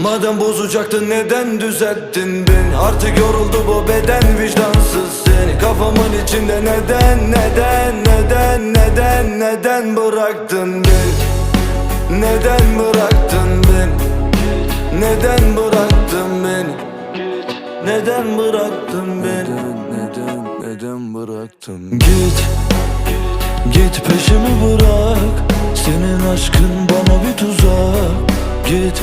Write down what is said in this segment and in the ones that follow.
Madem bozacaktın neden düzelttin beni? Artık yoruldu bu beden vicdansız seni. Kafamın içinde neden neden neden neden neden bıraktın beni? Neden bıraktın beni? Neden bıraktın beni? Neden bıraktın beni? Neden neden bıraktın? Git Git peşimi bırak. Senin aşkın bana bir tuzak. Git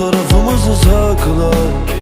Fotoğrafımızı sakla